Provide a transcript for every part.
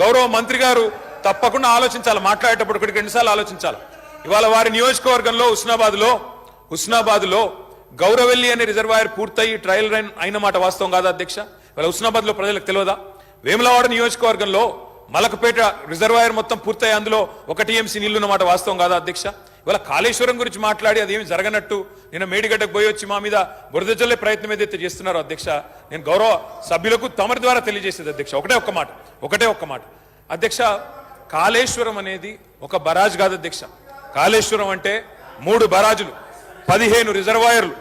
గౌరవ మంత్రి గారు తప్పకుండా ఆలోచించాలి. మాట్లాడేటప్పుడు ఇక్కడికి రెండుసార్లు ఆలోచించాలి. ఇవాళ వారి నియోజకవర్గంలో హుస్నాబాద్లో హుస్నాబాద్లో గౌరవెల్లి అనే రిజర్వాయర్ పూర్తయి ట్రయల్ రన్ అయిన మాట వాస్తవం కాదా అధ్యక్ష? ఇవాళ హుస్నాబాద్లో ప్రజలకు తెలియదా వేములవాడ నియోజకవర్గంలో మలకపేట రిజర్వాయర్ మొత్తం పూర్తయి అందులో ఒక టీఎంసీ నీళ్ళున్న మాట వాస్తవం కాదా అధ్యక్ష? ఇవాళ కాళేశ్వరం గురించి మాట్లాడి అదేమి జరగనట్టు. నిన్న మేడిగడ్డకు పోయి వచ్చి మా మీద బురదజల్లే ప్రయత్నం ఏదైతే చేస్తున్నారో అధ్యక్ష నేను గౌరవ సభ్యులకు తమరి ద్వారా తెలియజేసేది అధ్యక్ష. ఒకటే ఒక్క మాట ఒకటే ఒక్క మాట. అధ్యక్ష కాళేశ్వరం అనేది ఒక బరాజ్ కాదు అధ్యక్ష. కాళేశ్వరం అంటే మూడు బరాజులు పదిహేను రిజర్వాయర్లు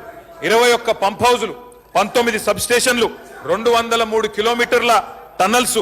ఇరవై ఒక్క పంప్ హౌజులు పంతొమ్మిది సబ్ స్టేషన్లు రెండు వందల మూడు కిలోమీటర్ల టన్నల్సు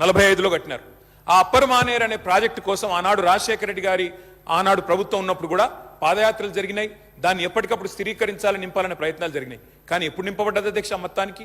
నలభై ఐదులో కట్టినారు. ఆ అప్పర్ మానేర్ అనే ప్రాజెక్టు కోసం ఆనాడు రాజశేఖర రెడ్డి గారి ఆనాడు ప్రభుత్వం ఉన్నప్పుడు కూడా పాదయాత్రలు జరిగినాయి. దాన్ని ఎప్పటికప్పుడు స్థిరీకరించాలని నింపాలనే ప్రయత్నాలు జరిగినాయి. కానీ ఎప్పుడు నింపబడ్డది అధ్యక్ష మొత్తానికి?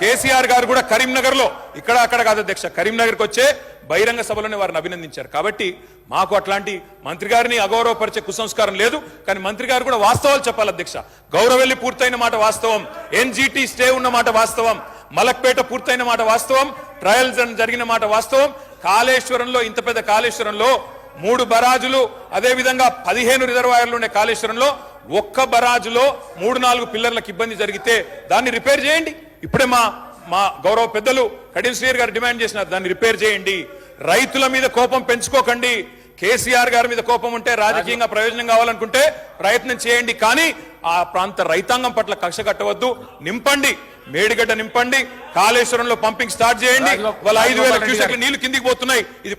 కేసీఆర్ గారు కూడా కరీంనగర్లో ఇక్కడ అక్కడ కాదు అధ్యక్ష కరీంనగర్కి వచ్చే బహిరంగ సభలోనే వారిని అభినందించారు. కాబట్టి మాకు అట్లాంటి మంత్రి గారిని అగౌరవపరిచే కుసంస్కారం లేదు కానీ మంత్రి గారు కూడా వాస్తవాలు చెప్పాలి అధ్యక్ష. గౌరవెల్లి పూర్తయిన మాట వాస్తవం ఎన్జిటి స్టే ఉన్న మాట వాస్తవం మలక్పేట పూర్తయిన మాట వాస్తవం ట్రయల్స్ జరిగిన మాట వాస్తవం. కాళేశ్వరంలో ఇంత పెద్ద కాళేశ్వరంలో మూడు బరాజులు అదే విధంగా పదిహేను రిజర్వాయర్లు ఉండే కాళేశ్వరంలో. ఒక్క బరాజులో మూడు నాలుగు పిల్లర్లకు ఇబ్బంది జరిగితే దాన్ని రిపేర్ చేయండి. ఇప్పుడే మా మా గౌరవ పెద్దలు కడియం శ్రీయర్ గారు డిమాండ్ చేసినారు దాన్ని రిపేర్ చేయండి. రైతుల మీద కోపం పెంచుకోకండి. కేసీఆర్ గారి మీద కోపం ఉంటే రాజకీయంగా ప్రయోజనం కావాలనుకుంటే ప్రయత్నం చేయండి. కానీ ఆ ప్రాంత రైతాంగం పట్ల కక్ష కట్టవద్దు. నింపండి. మేడిగడ్డ నింపండి. కాళేశ్వరంలో పంపింగ్ స్టార్ట్ చేయండి. వాళ్ళ ఐదు వేల క్యూసెక్ల నీళ్ళు కిందికి పోతున్నాయి. ఇది